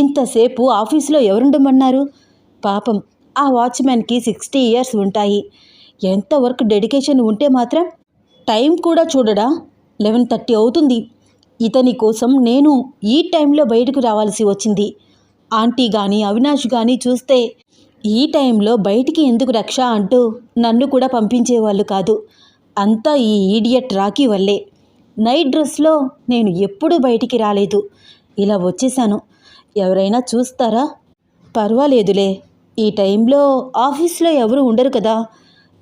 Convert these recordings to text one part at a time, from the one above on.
ఇంతసేపు ఆఫీస్లో ఎవరుండమన్నారు పాపం ఆ వాచ్మెన్కి సిక్స్టీ ఇయర్స్ ఉంటాయి. ఎంత వర్క్ డెడికేషన్ ఉంటే మాత్రం టైం కూడా చూడడా? లెవెన్ థర్టీ అవుతుంది. ఇతని కోసం నేను ఈ టైంలో బయటకు రావాల్సి వచ్చింది. ఆంటీ కానీ అవినాష్ కానీ చూస్తే ఈ టైంలో బయటికి ఎందుకు రక్ష అంటూ నన్ను కూడా పంపించేవాళ్ళు కాదు. అంతా ఈ ఈడియట్ రాకీ వల్లే. నైట్ డ్రెస్లో నేను ఎప్పుడూ బయటికి రాలేదు. ఇలా వచ్చేసాను ఎవరైనా చూస్తారా? పర్వాలేదులే. ఈ టైంలో ఆఫీస్లో ఎవరు ఉండరు కదా.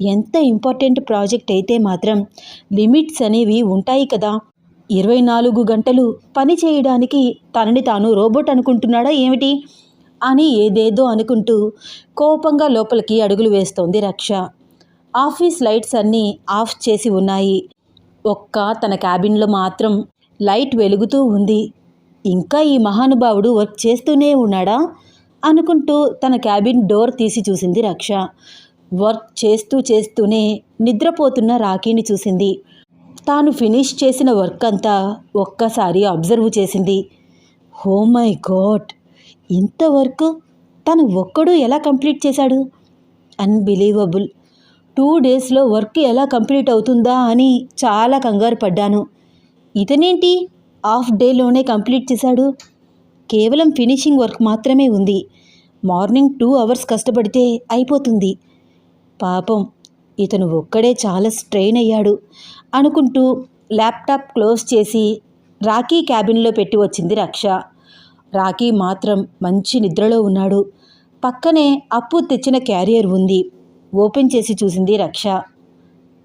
ఎంత ఇంపార్టెంట్ ప్రాజెక్ట్ అయితే మాత్రం లిమిట్స్ అనేవి ఉంటాయి కదా. ఇరవై నాలుగు గంటలు పని చేయడానికి తనని తాను రోబోట్ అనుకుంటున్నాడా ఏమిటి? అని ఏదేదో అనుకుంటూ కోపంగా లోపలికి అడుగులు వేస్తోంది రక్ష. ఆఫీస్ లైట్స్ అన్నీ ఆఫ్ చేసి ఉన్నాయి. ఒక్క తన క్యాబిన్లో మాత్రం లైట్ వెలుగుతూ ఉంది. ఇంకా ఈ మహానుభావుడు వర్క్ చేస్తూనే ఉన్నాడా? అనుకుంటూ తన క్యాబిన్ డోర్ తీసి చూసింది రక్ష. వర్క్ చేస్తూ చేస్తూనే నిద్రపోతున్న రాఖీని చూసింది. తాను ఫినిష్ చేసిన వర్క్ అంతా ఒక్కసారి అబ్జర్వ్ చేసింది. Oh my God! ఇంత వర్క్ తను ఒక్కడు ఎలా కంప్లీట్ చేశాడు? అన్బిలీవబుల్! టూ డేస్లో వర్క్ ఎలా కంప్లీట్ అవుతుందా అని చాలా కంగారు పడ్డాను. ఇతనేంటి? హాఫ్ డేలోనే కంప్లీట్ చేశాడు. కేవలం ఫినిషింగ్ వర్క్ మాత్రమే ఉంది. మార్నింగ్ టూ అవర్స్ కష్టపడితే అయిపోతుంది. పాపం ఇతను ఒక్కడే చాలా స్ట్రెయిన్ అయ్యాడు అనుకుంటూ ల్యాప్టాప్ క్లోజ్ చేసి రాఖీ క్యాబిన్లో పెట్టి వచ్చింది రక్ష. రాఖీ మాత్రం మంచి నిద్రలో ఉన్నాడు. పక్కనే అప్పు తెచ్చిన క్యారియర్ ఉంది. ఓపెన్ చేసి చూసింది రక్ష.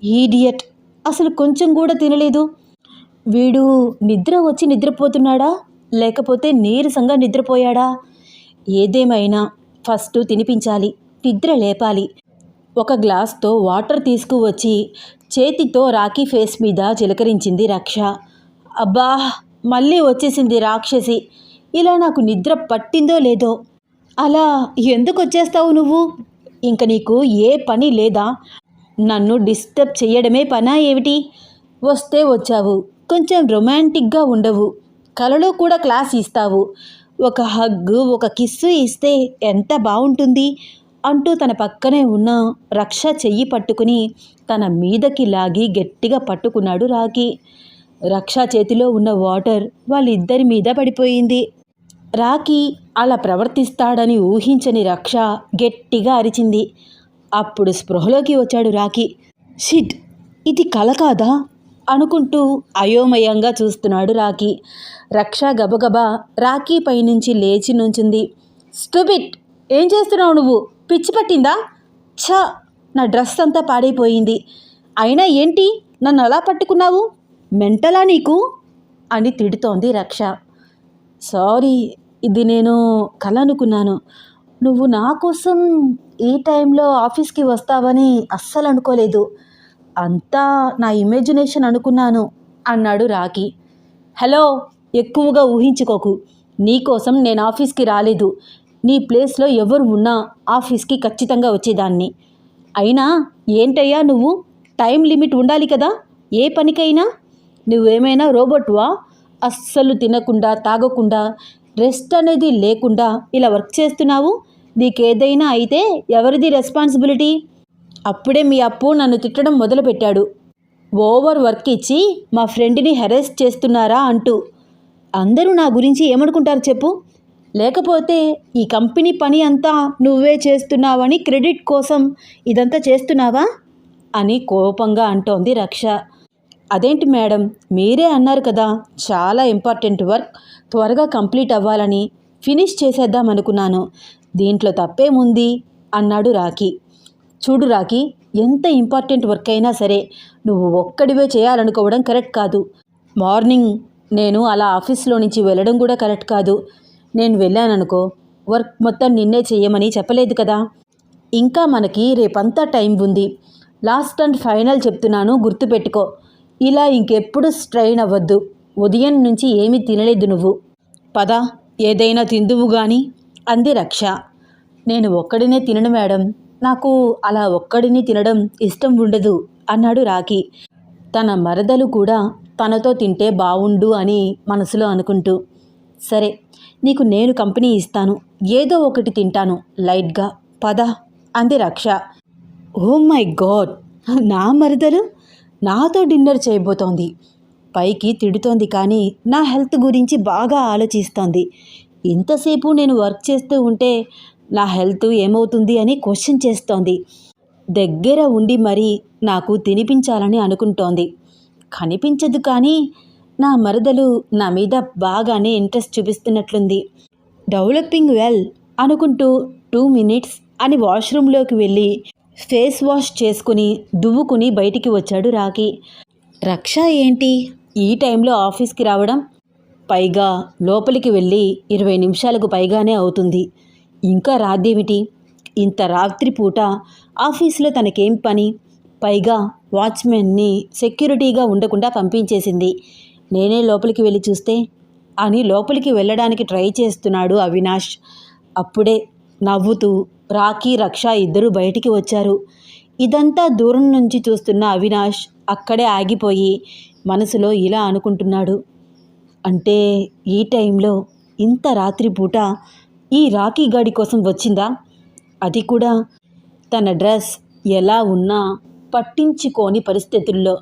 ఈడియట్ అసలు కొంచెం కూడా తినలేదు. వీడు నిద్ర వచ్చి నిద్రపోతున్నాడా? లేకపోతే నీరసంగా నిద్రపోయాడా? ఏదేమైనా ఫస్ట్ తినిపించాలి నిద్ర లేపాలి. ఒక గ్లాస్తో వాటర్ తీసుకువచ్చి చేతితో రాఖీ ఫేస్ మీద చిలకరించింది రక్ష. అబ్బా మళ్ళీ వచ్చేసింది రాక్షసి. ఇలా నాకు నిద్ర పట్టిందో లేదో? అలా ఎందుకు వచ్చేస్తావు నువ్వు? ఇంక నీకు ఏ పని లేదా? నన్ను డిస్టర్బ్ చేయడమే పనా ఏమిటి? వస్తే వచ్చావు. కొంచెం రొమాంటిక్గా ఉండవు. కలలో కూడా క్లాస్ ఇస్తావు. ఒక హగ్ ఒక కిస్సు ఇస్తే ఎంత బాగుంటుంది అంటూ తన పక్కనే ఉన్న రక్ష చెయ్యి పట్టుకుని తన మీదకి లాగి గట్టిగా పట్టుకున్నాడు రాకి రక్ష చేతిలో ఉన్న వాటర్ వాళ్ళిద్దరి మీద పడిపోయింది. రాకి అలా ప్రవర్తిస్తాడని ఊహించని రక్ష గట్టిగా అరిచింది. అప్పుడు స్పృహలోకి వచ్చాడు రాకి షిట్ ఇది కల కాదా? అనుకుంటూ అయోమయంగా చూస్తున్నాడు రాఖీ. రక్ష గబగబా రాఖీ పైనుంచి లేచి నుంచింది. స్టూబిట్! ఏం చేస్తున్నావు నువ్వు? పిచ్చి పట్టిందా? ఛ! నా డ్రెస్ అంతా పాడైపోయింది. అయినా ఏంటి? నన్ను అలా పట్టుకున్నావు? మెంటలా నీకు? అని తిడుతోంది రక్ష. సారీ ఇది నేను కల అనుకున్నాను నువ్వు నా కోసం ఈ టైంలో ఆఫీస్కి వస్తావని అస్సలు అనుకోలేదు. అంతా నా ఇమాజినేషన్ అనుకున్నాను అన్నాడు రాకి హలో ఎక్కువగా ఊహించుకోకు. నీకోసం నేను ఆఫీస్కి రాలేదు. నీ ప్లేస్లో ఎవరు ఉన్నా ఆఫీస్కి ఖచ్చితంగా వచ్చేదాన్ని. అయినా ఏంటయ్యా నువ్వు? టైం లిమిట్ ఉండాలి కదా? ఏ పనికైనా? నువ్వేమైనా రోబోట్వా? అస్సలు తినకుండా తాగకుండా రెస్ట్ అనేది లేకుండా ఇలా వర్క్ చేస్తున్నావు? నీకేదైనా అయితే ఎవరిది రెస్పాన్సిబిలిటీ? అప్పుడే మీ అప్పు నన్ను తిట్టడం మొదలుపెట్టాడు. ఓవర్ వర్క్ ఇచ్చి మా ఫ్రెండ్ని హెరెస్ట్ చేస్తున్నారా అంటూ. అందరూ నా గురించి ఏమనుకుంటారు చెప్పు? లేకపోతే ఈ కంపెనీ పని అంతా నువ్వే చేస్తున్నావని క్రెడిట్ కోసం ఇదంతా చేస్తున్నావా? అని కోపంగా అంటోంది రక్ష. అదేంటి మేడం మీరే అన్నారు కదా చాలా ఇంపార్టెంట్ వర్క్ త్వరగా కంప్లీట్ అవ్వాలని ఫినిష్ చేసేద్దాం అనుకున్నాను. దీంట్లో తప్పేముంది? అన్నాడు రాఖీ. చూడు రాకి ఎంత ఇంపార్టెంట్ వర్క్ అయినా సరే నువ్వు ఒక్కడివే చేయాలనుకోవడం కరెక్ట్ కాదు. మార్నింగ్ నేను అలా ఆఫీస్లో నుంచి వెళ్ళడం కూడా కరెక్ట్ కాదు. నేను వెళ్ళాననుకో వర్క్ మొత్తం నిన్నే చేయమని చెప్పలేదు కదా. ఇంకా మనకి రేపంతా టైం ఉంది. లాస్ట్ అండ్ ఫైనల్ చెప్తున్నాను గుర్తుపెట్టుకో. ఇలా ఇంకెప్పుడు స్ట్రైన్ అవ్వద్దు. ఉదయం నుంచి ఏమీ తినలేదు నువ్వు. పద ఏదైనా తిందువు గాని. అంది రక్ష. నేను ఒక్కడినే తినను మేడం. నాకు అలా ఒక్కడిని తినడం ఇష్టం ఉండదు అన్నాడు రాఖి. తన మరదలు కూడా తనతో తింటే బావుండు అని మనసులో అనుకుంటూ సరే నీకు నేను కంపెనీ ఇస్తాను ఏదో ఒకటి తింటాను లైట్గా పద అంది రక్ష. ఓ మై గాడ్ నా మరదలు? నాతో డిన్నర్ చేయబోతోంది. పైకి తిడుతోంది కానీ నా హెల్త్ గురించి బాగా ఆలోచిస్తోంది. ఇంతసేపు నేను వర్క్ చేస్తూ ఉంటే నా హెల్త్ ఏమవుతుంది అని క్వశ్చన్ చేస్తోంది. దగ్గర ఉండి మరీ నాకు తినిపించాలని అనుకుంటోంది. కనిపించదు కానీ నా మరదలు నా మీద బాగానే ఇంట్రెస్ట్ చూపిస్తున్నట్లుంది. డెవలపింగ్ వెల్ అనుకుంటూ టూ మినిట్స్ అని వాష్రూమ్లోకి వెళ్ళి ఫేస్ వాష్ చేసుకుని దువ్వుకుని బయటికి వచ్చాడు రాఖి. రక్ష ఏంటి? ఈ టైంలో ఆఫీస్కి రావడం? పైగా లోపలికి వెళ్ళి ఇరవై నిమిషాలకు పైగానే అవుతుంది. ఇంకా రాదేమిటి ఇంత రాత్రిపూట ఆఫీసులో తనకేం పని? పైగా వాచ్మెన్ని సెక్యూరిటీగా ఉండకుండా పంపించేసింది. నేనే లోపలికి వెళ్ళి చూస్తే అని లోపలికి వెళ్ళడానికి ట్రై చేస్తున్నాడు అవినాష్. అప్పుడే నవ్వుతూ రాఖీ రక్ష ఇద్దరూ బయటికి వచ్చారు. ఇదంతా దూరం నుంచి చూస్తున్న అవినాష్ అక్కడే ఆగిపోయి మనసులో ఇలా అనుకుంటున్నాడు. అంటే ఈ టైంలో ఇంత రాత్రిపూట ఈ రాఖీ గాడి కోసం వచ్చిందా? అది కూడా తన డ్రెస్ ఎలా ఉన్నా పట్టించుకోని పరిస్థితుల్లో.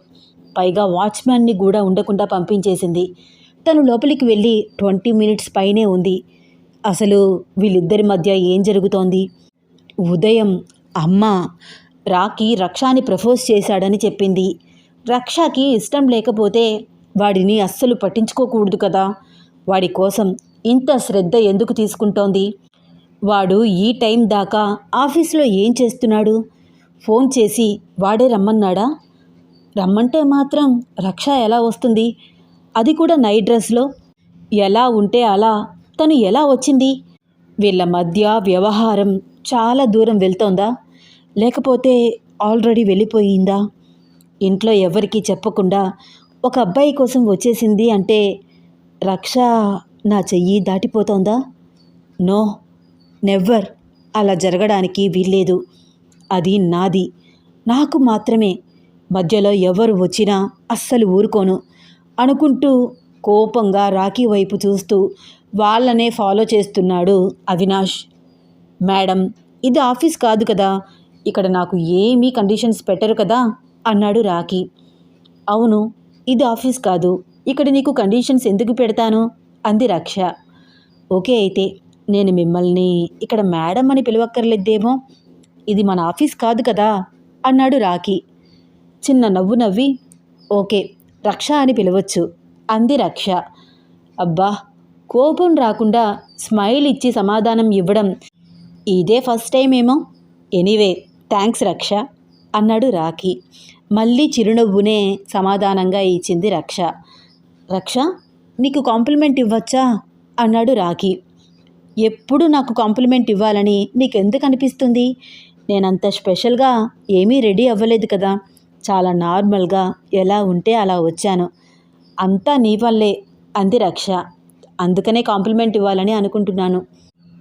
పైగా వాచ్మ్యాన్ని కూడా ఉండకుండా పంపించేసింది. తను లోపలికి వెళ్ళి ట్వంటీ మినిట్స్ పైనే ఉంది. అసలు వీళ్ళిద్దరి మధ్య ఏం జరుగుతోంది? ఉదయం అమ్మ రాకి రక్షాని ప్రపోజ్ చేశాడని చెప్పింది. రక్షకి ఇష్టం లేకపోతే వాడిని అస్సలు పట్టించుకోకూడదు కదా. వాడి కోసం ఇంత శ్రద్ధ ఎందుకు తీసుకుంటోంది? వాడు ఈ టైం దాకా ఆఫీస్లో ఏం చేస్తున్నాడు? ఫోన్ చేసి వాడే రమ్మన్నాడా? రమ్మంటే మాత్రం రక్ష ఎలా వస్తుంది? అది కూడా నైట్ డ్రెస్లో. ఎలా ఉంటే అలా? తను ఎలా వచ్చింది? వీళ్ళ మధ్య వ్యవహారం చాలా దూరం వెళ్తోందా? లేకపోతే ఆల్రెడీ వెళ్ళిపోయిందా? ఇంట్లో ఎవరికీ చెప్పకుండా ఒక అబ్బాయి కోసం వచ్చేసింది అంటే రక్ష నా చెయ్యి దాటిపోతోందా? No never. అలా జరగడానికి వీల్లేదు. అది నాది. నాకు మాత్రమే. మధ్యలో ఎవరు వచ్చినా అస్సలు ఊరుకోను. అనుకుంటూ కోపంగా రాఖీ వైపు చూస్తూ వాళ్ళనే ఫాలో చేస్తున్నాడు అవినాష్. మేడం ఇది ఆఫీస్ కాదు కదా. ఇక్కడ నాకు ఏమీ కండిషన్స్ పెట్టరు కదా అన్నాడు రాఖీ. అవును ఇది ఆఫీస్ కాదు. ఇక్కడ నీకు కండిషన్స్ ఎందుకు పెడతాను? అంది రక్ష. ఓకే అయితే నేను మిమ్మల్ని ఇక్కడ మేడం అని పిలవక్కర్లేదేమో? ఇది మన ఆఫీస్ కాదు కదా? అన్నాడు రాఖీ. చిన్న నవ్వు నవ్వి ఓకే రక్ష అని పిలవచ్చు అంది రక్ష. అబ్బా కోపం రాకుండా స్మైల్ ఇచ్చి సమాధానం ఇవ్వడం ఇదే ఫస్ట్ టైం ఏమో ఎనీవే థ్యాంక్స్ రక్ష అన్నాడు రాఖీ. మళ్ళీ చిరునవ్వునే సమాధానంగా ఇచ్చింది రక్ష. రక్ష నీకు కాంప్లిమెంట్ ఇవ్వచ్చా? అన్నాడు రాఖీ. ఎప్పుడు నాకు కాంప్లిమెంట్ ఇవ్వాలని నీకెందుకు అనిపిస్తుంది? నేనంత స్పెషల్గా ఏమీ రెడీ అవ్వలేదు కదా. చాలా నార్మల్గా ఎలా ఉంటే అలా వచ్చాను. అంతా నీ వల్లే అంది రక్ష. అందుకనే కాంప్లిమెంట్ ఇవ్వాలని అనుకుంటున్నాను.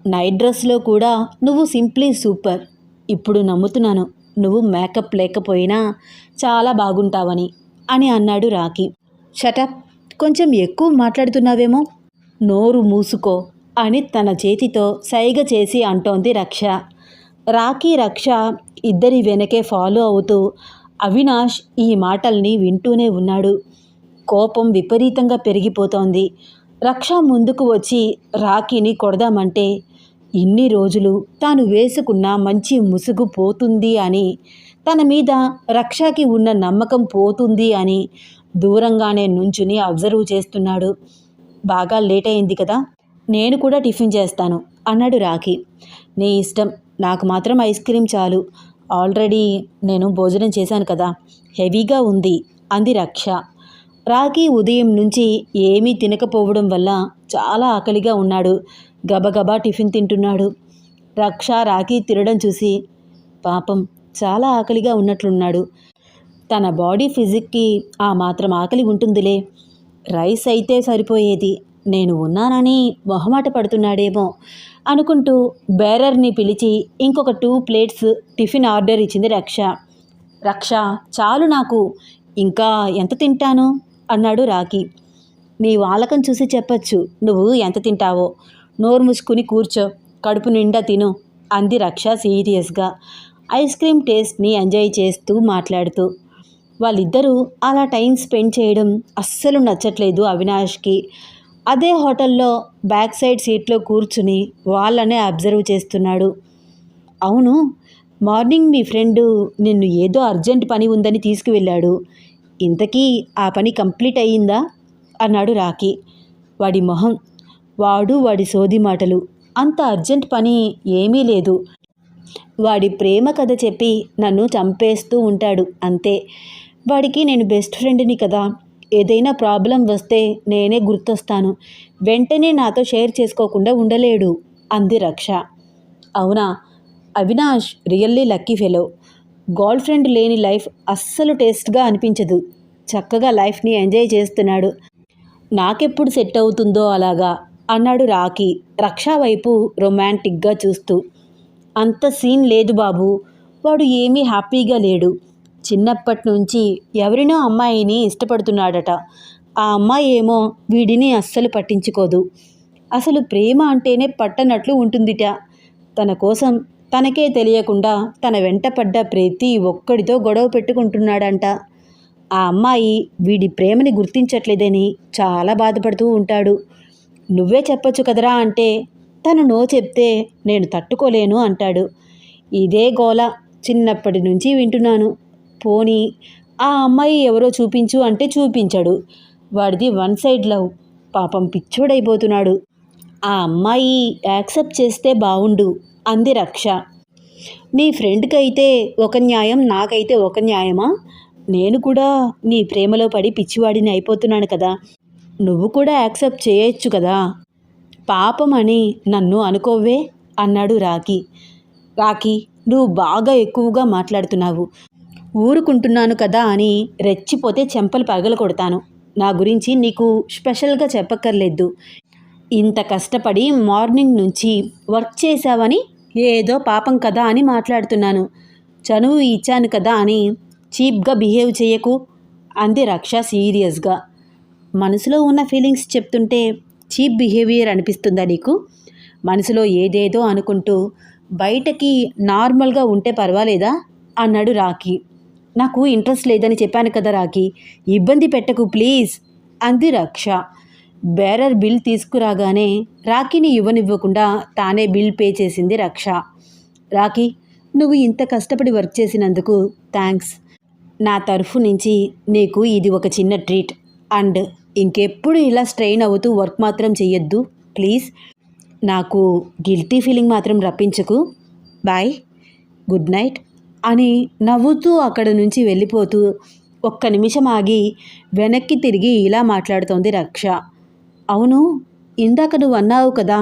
నైట్ డ్రెస్లో కూడా నువ్వు సింప్లీ సూపర్ ఇప్పుడు నమ్ముతున్నాను నువ్వు మేకప్ లేకపోయినా చాలా బాగుంటావని అని అన్నాడు రాఖీ. షటప్ కొంచెం ఎక్కువ మాట్లాడుతున్నావేమో? నోరు మూసుకో అని తన చేతితో సైగ చేసి అంటోంది రక్ష. రాఖీ రక్ష ఇద్దరి వెనకే ఫాలో అవుతూ అవినాష్ ఈ మాటల్ని వింటూనే ఉన్నాడు. కోపం విపరీతంగా పెరిగిపోతోంది. రక్ష ముందుకు వచ్చి రాఖీని కొడదామంటే ఇన్ని రోజులు తాను వేసుకున్న మంచి ముసుగు పోతుంది అని తన మీద రక్షకి ఉన్న నమ్మకం పోతుంది అని దూరంగానే నుంచుని అబ్జర్వ్ చేస్తున్నాడు. బాగా లేట్ అయింది కదా నేను కూడా టిఫిన్ చేస్తాను అన్నాడు రాఖీ. నీ ఇష్టం నాకు మాత్రం ఐస్ క్రీమ్ చాలు. ఆల్రెడీ నేను భోజనం చేశాను కదా హెవీగా ఉంది అంది రక్ష. రాఖీ ఉదయం నుంచి ఏమీ తినకపోవడం వల్ల చాలా ఆకలిగా ఉన్నాడు గబగబా టిఫిన్ తింటున్నాడు. రక్ష రాఖీ తినడం చూసి పాపం చాలా ఆకలిగా ఉన్నట్లున్నాడు. తన బాడీ ఫిజిక్కి ఆ మాత్రం ఆకలి ఉంటుందిలే. రైస్ అయితే సరిపోయేది. నేను ఉన్నానని మొహమాట పడుతున్నాడేమో అనుకుంటూ బేరర్ని పిలిచి ఇంకొక టూ ప్లేట్స్ టిఫిన్ ఆర్డర్ ఇచ్చింది రక్ష. రక్ష చాలు నాకు. ఇంకా ఎంత తింటాను? అన్నాడు రాకీ నీ వాలకం చూసి చెప్పచ్చు. నువ్వు ఎంత తింటావో? నోరు మూసుకుని కూర్చో. కడుపు నిండా తిను అంది రక్ష సీరియస్గా. ఐస్ క్రీమ్ టేస్ట్ని ఎంజాయ్ చేస్తూ మాట్లాడుతూ. వాళ్ళిద్దరూ అలా టైం స్పెండ్ చేయడం అస్సలు నచ్చట్లేదు అవినాష్కి. అదే హోటల్లో బ్యాక్ సైడ్ సీట్లో కూర్చుని వాళ్ళనే అబ్జర్వ్ చేస్తున్నాడు. అవును మార్నింగ్ మీ ఫ్రెండ్ నిన్ను ఏదో అర్జెంట్ పని ఉందని తీసుకువెళ్ళాడు. ఇంతకీ ఆ పని కంప్లీట్ అయ్యిందా? అన్నాడు రాకీ వాడి మొహం వాడు వాడి సోది మాటలు అంత అర్జెంట్ పని ఏమీ లేదు. వాడి ప్రేమ కథ చెప్పి నన్ను చంపేస్తూ ఉంటాడు అంతే. వాడికి నేను బెస్ట్ ఫ్రెండ్ని కదా. ఏదైనా ప్రాబ్లం వస్తే నేనే గుర్తొస్తాను. వెంటనే నాతో షేర్ చేసుకోకుండా ఉండలేడు. అంది రక్ష. అవునా? Avinash really lucky fellow girl friend లేని లైఫ్ అస్సలు టేస్ట్గా అనిపించదు. చక్కగా లైఫ్ని ఎంజాయ్ చేస్తున్నాడు. నాకెప్పుడు సెట్ అవుతుందో అలాగా? అన్నాడు రాకీ రక్ష వైపు రొమాంటిక్గా చూస్తూ. అంత సీన్ లేదు బాబు. వాడు ఏమీ హ్యాపీగా లేడు. చిన్నప్పటి నుంచి ఎవరినో అమ్మాయిని ఇష్టపడుతున్నాడట. ఆ అమ్మాయి ఏమో వీడిని అస్సలు పట్టించుకోదు. అసలు ప్రేమ అంటేనే పట్టనట్లు ఉంటుందిట. తన కోసం తనకే తెలియకుండా తన వెంట పడ్డ ప్రతి ఒక్కడితో గొడవ పెట్టుకుంటున్నాడంట. ఆ అమ్మాయి వీడి ప్రేమని గుర్తించట్లేదని చాలా బాధపడుతూ ఉంటాడు. నువ్వే చెప్పొచ్చు కదరా అంటే తను నో చెప్తే నేను తట్టుకోలేను అంటాడు. ఇదే గోల చిన్నప్పటి నుంచి వింటున్నాను. పోనీ ఆ అమ్మాయి ఎవరో చూపించు అంటే చూపించాడు. వాడిది వన్ సైడ్ లవ్. పాపం పిచ్చోడైపోతున్నాడు. ఆ అమ్మాయి యాక్సెప్ట్ చేస్తే బావుండు అంది రక్ష. నీ ఫ్రెండ్కి అయితే ఒక న్యాయం నాకైతే ఒక న్యాయమా? నేను కూడా నీ ప్రేమలో పడి పిచ్చివాడిని అయిపోతున్నాను కదా. నువ్వు కూడా యాక్సెప్ట్ చేయొచ్చు కదా. పాపం అని నన్ను అనుకోవే అన్నాడు రాకీ రాకీ నువ్వు బాగా ఎక్కువగా మాట్లాడుతున్నావు. ఊరుకుంటున్నాను కదా అని రెచ్చిపోతే చెంపలు పగల కొడతాను. నా గురించి నీకు స్పెషల్గా చెప్పక్కర్లేదు. ఇంత కష్టపడి మార్నింగ్ నుంచి వర్క్ చేశావని ఏదో పాపం కదా అని మాట్లాడుతున్నాను. చనువు ఇచ్చాను కదా అని చీప్గా బిహేవ్ చేయకు అంది రక్ష సీరియస్గా. మనసులో ఉన్న ఫీలింగ్స్ చెప్తుంటే చీప్ బిహేవియర్ అనిపిస్తుందా నీకు? మనసులో ఏదేదో అనుకుంటూ బయటకి నార్మల్గా ఉంటే పర్వాలేదా? అన్నాడు రాకీ నాకు ఇంట్రెస్ట్ లేదని చెప్పాను కదా రాకి ఇబ్బంది పెట్టకు ప్లీజ్ అంది రక్ష. బేరర్ బిల్ తీసుకురాగానే రాఖీని ఇవ్వనివ్వకుండా తానే బిల్ పే చేసింది రక్ష. రాఖీ నువ్వు ఇంత కష్టపడి వర్క్ చేసినందుకు థ్యాంక్స్ నా తరఫు నుంచి నీకు ఇది ఒక చిన్న ట్రీట్ అండ్ ఇంకెప్పుడు ఇలా స్ట్రెయిన్ అవుతూ వర్క్ మాత్రం చెయ్యొద్దు ప్లీజ్ నాకు గిల్టీ ఫీలింగ్ మాత్రం రప్పించకు. బాయ్ గుడ్ నైట్ అని నవ్వుతూ అక్కడ నుంచి వెళ్ళిపోతూ ఒక్క నిమిషం ఆగి వెనక్కి తిరిగి ఇలా మాట్లాడుతోంది రక్ష. అవును ఇందాక నువ్వు అన్నావు కదా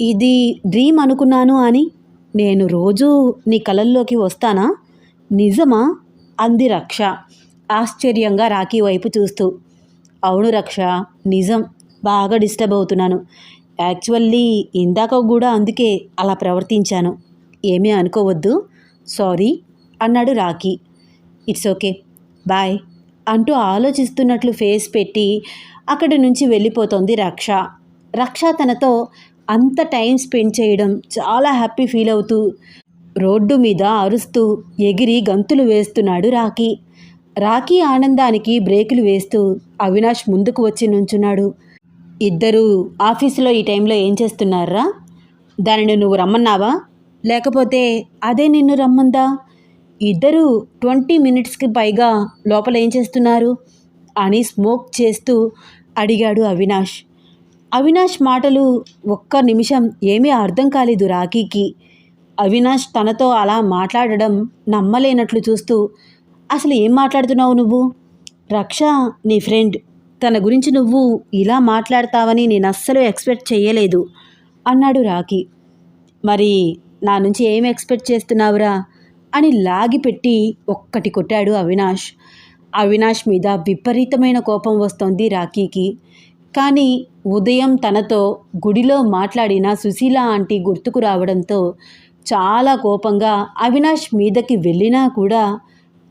ఇది డ్రీమ్ అనుకున్నాను అని. నేను రోజూ నీ కలల్లోకి వస్తానా? నిజమా? అంది రక్ష ఆశ్చర్యంగా రాఖీ వైపు చూస్తూ. అవును రక్ష నిజం. బాగా డిస్టర్బ్ అవుతున్నాను. యాక్చువల్లీ ఇందాక కూడా అందుకే అలా ప్రవర్తించాను. ఏమీ అనుకోవద్దు. సారీ. అన్నాడు రాకీ ఇట్స్ ఓకే బాయ్ అంటూ ఆలోచిస్తున్నట్లు ఫేస్ పెట్టి అక్కడి నుంచి వెళ్ళిపోతోంది రక్ష. రక్ష తనతో అంత టైం స్పెండ్ చేయడం చాలా హ్యాపీ ఫీల్ అవుతూ రోడ్డు మీద అరుస్తూ ఎగిరి గంతులు వేస్తున్నాడు రాకీ రాకీ ఆనందానికి బ్రేకులు వేస్తూ అవినాష్ ముందుకు వచ్చి నుంచున్నాడు. ఇద్దరు ఆఫీసులో ఈ టైంలో ఏం చేస్తున్నారా? దానిని నువ్వు రమ్మన్నావా? లేకపోతే అదే నిన్ను రమ్మందా? ఇద్దరు ట్వంటీ మినిట్స్కి పైగా లోపల ఏం చేస్తున్నారు? అని స్మోక్ చేస్తూ అడిగాడు అవినాష్. అవినాష్ మాటలు ఒక్క నిమిషం ఏమీ అర్థం కాలేదు రాఖీకి. అవినాష్ తనతో అలా మాట్లాడడం నమ్మలేనట్లు చూస్తూ అసలు ఏం మాట్లాడుతున్నావు నువ్వు? రక్ష నీ ఫ్రెండ్ తన గురించి నువ్వు ఇలా మాట్లాడతావని నేను అస్సలు ఎక్స్పెక్ట్ చేయలేదు అన్నాడు రాఖీ. మరి నా నుంచి ఏం ఎక్స్పెక్ట్ చేస్తున్నావురా? అని లాగిపెట్టి ఒక్కటి కొట్టాడు అవినాష్. అవినాష్ మీద విపరీతమైన కోపం వస్తోంది రాఖీకి. కానీ ఉదయం తనతో గుడిలో మాట్లాడిన సుశీల ఆంటీ గుర్తుకు రావడంతో చాలా కోపంగా అవినాష్ మీదకి వెళ్ళినా కూడా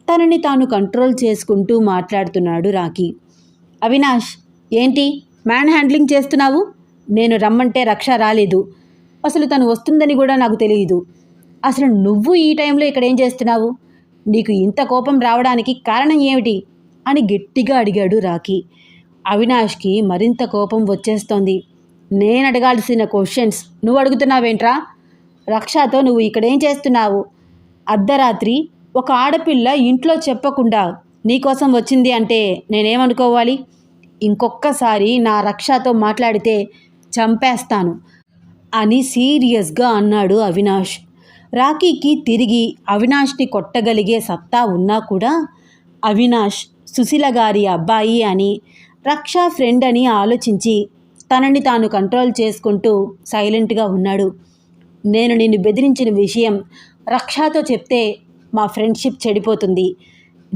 తనని తాను కంట్రోల్ చేసుకుంటూ మాట్లాడుతున్నాడు రాఖీ. అవినాష్ ఏంటి? మ్యాన్ హ్యాండ్లింగ్ చేస్తున్నావు? నేను రమ్మంటే రక్ష రాలేదు. అసలు తను వస్తుందని కూడా నాకు తెలియదు. అసలు నువ్వు ఈ టైంలో ఇక్కడ ఏం చేస్తున్నావు? నీకు ఇంత కోపం రావడానికి కారణం ఏమిటి? అని గట్టిగా అడిగాడు రాఖీ. అవినాష్కి మరింత కోపం వచ్చేస్తోంది. నేను అడగాల్సిన క్వశ్చన్స్ నువ్వు అడుగుతున్నావేంట్రా? రక్షతో నువ్వు ఇక్కడేం చేస్తున్నావు? అర్ధరాత్రి ఒక ఆడపిల్ల ఇంట్లో చెప్పకుండా నీకోసం వచ్చింది అంటే నేనేమనుకోవాలి? ఇంకొక్కసారి నా రక్షతో మాట్లాడితే చంపేస్తాను అని సీరియస్గా అన్నాడు అవినాష్. రాకీకి తిరిగి అవినాష్ని కొట్టగలిగే సత్తా ఉన్నా కూడా అవినాష్ సుశీల గారి అబ్బాయి అని రక్ష ఫ్రెండ్ అని ఆలోచించి తనని తాను కంట్రోల్ చేసుకుంటూ సైలెంట్గా ఉన్నాడు. నేను నిన్ను బెదిరించిన విషయం రక్షతో చెప్తే మా ఫ్రెండ్షిప్ చెడిపోతుంది.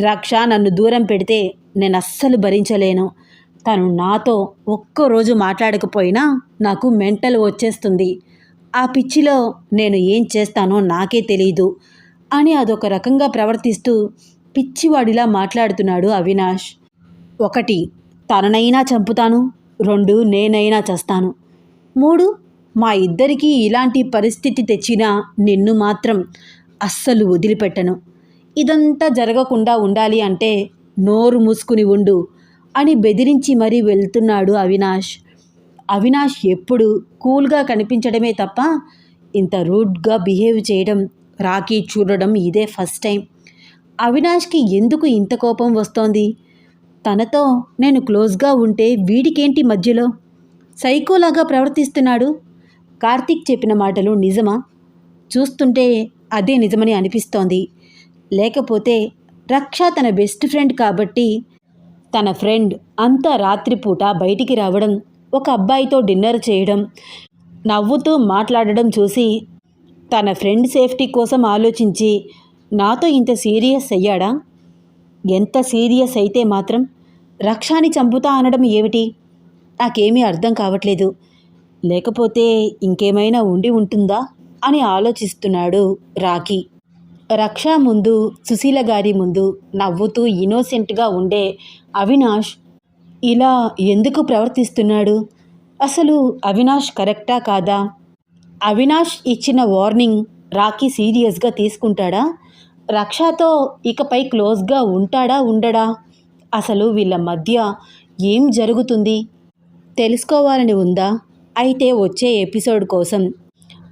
రక్ష నన్ను దూరం పెడితే నేను అస్సలు భరించలేను. తను నాతో ఒక్కరోజు మాట్లాడకపోయినా నాకు మెంటల్ వచ్చేస్తుంది. ఆ పిచ్చిలో నేను ఏం చేస్తానో నాకే తెలియదు అని అదొక రకంగా ప్రవర్తిస్తూ పిచ్చివాడిలా మాట్లాడుతున్నాడు అవినాష్. ఒకటి తననైనా చంపుతాను. రెండు నేనైనా చస్తాను. మూడు మా ఇద్దరికీ ఇలాంటి పరిస్థితి తెచ్చినా నిన్ను మాత్రం అస్సలు వదిలిపెట్టను. ఇదంతా జరగకుండా ఉండాలి అంటే నోరు మూసుకుని ఉండు అని బెదిరించి మరీ వెళ్తున్నాడు అవినాష్. అవినాష్ ఎప్పుడు కూల్గా కనిపించడమే తప్ప ఇంత రూడ్గా బిహేవ్ చేయడం రాఖీ చూడడం ఇదే ఫస్ట్ టైం. అవినాష్కి ఎందుకు ఇంత కోపం వస్తోంది? తనతో నేను క్లోజ్గా ఉంటే వీడికేంటి మధ్యలో? సైకోలాగా ప్రవర్తిస్తున్నాడు? కార్తీక్ చెప్పిన మాటలు నిజమా? చూస్తుంటే అదే నిజమని అనిపిస్తోంది. లేకపోతే రక్ష తన బెస్ట్ ఫ్రెండ్ కాబట్టి తన ఫ్రెండ్ అంత రాత్రిపూట బయటికి రావడం ఒక అబ్బాయితో డిన్నర్ చేయడం నవ్వుతూ మాట్లాడడం చూసి తన ఫ్రెండ్ సేఫ్టీ కోసం ఆలోచించి నాతో ఇంత సీరియస్ అయ్యాడా? ఎంత సీరియస్ అయితే మాత్రం రక్షాని చంపుతా అనడం ఏమిటి? నాకేమీ అర్థం కావట్లేదు. లేకపోతే ఇంకేమైనా ఉండి ఉంటుందా? అని ఆలోచిస్తున్నాడు రాఖీ. రక్ష ముందు సుశీల గారి ముందు నవ్వుతూ ఇన్నోసెంట్గా ఉండే అవినాష్ ఇలా ఎందుకు ప్రవర్తిస్తున్నాడు? అసలు అవినాష్ కరెక్టా కాదా? అవినాష్ ఇచ్చిన వార్నింగ్ రాకీ సీరియస్గా తీసుకుంటాడా? రక్షతో ఇకపై క్లోజ్గా ఉంటాడా ఉండడా? అసలు వీళ్ళ మధ్య ఏం జరుగుతుంది? తెలుసుకోవాలని ఉందా? అయితే వచ్చే ఎపిసోడ్ కోసం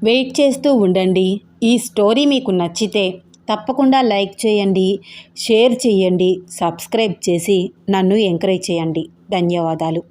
వెయిట్ చేస్తూ ఉండండి. ఈ స్టోరీ మీకు నచ్చితే తప్పకుండా లైక్ చేయండి షేర్ చేయండి సబ్స్క్రైబ్ చేసి నన్ను ఎంకరేజ్ చేయండి. ధన్యవాదాలు.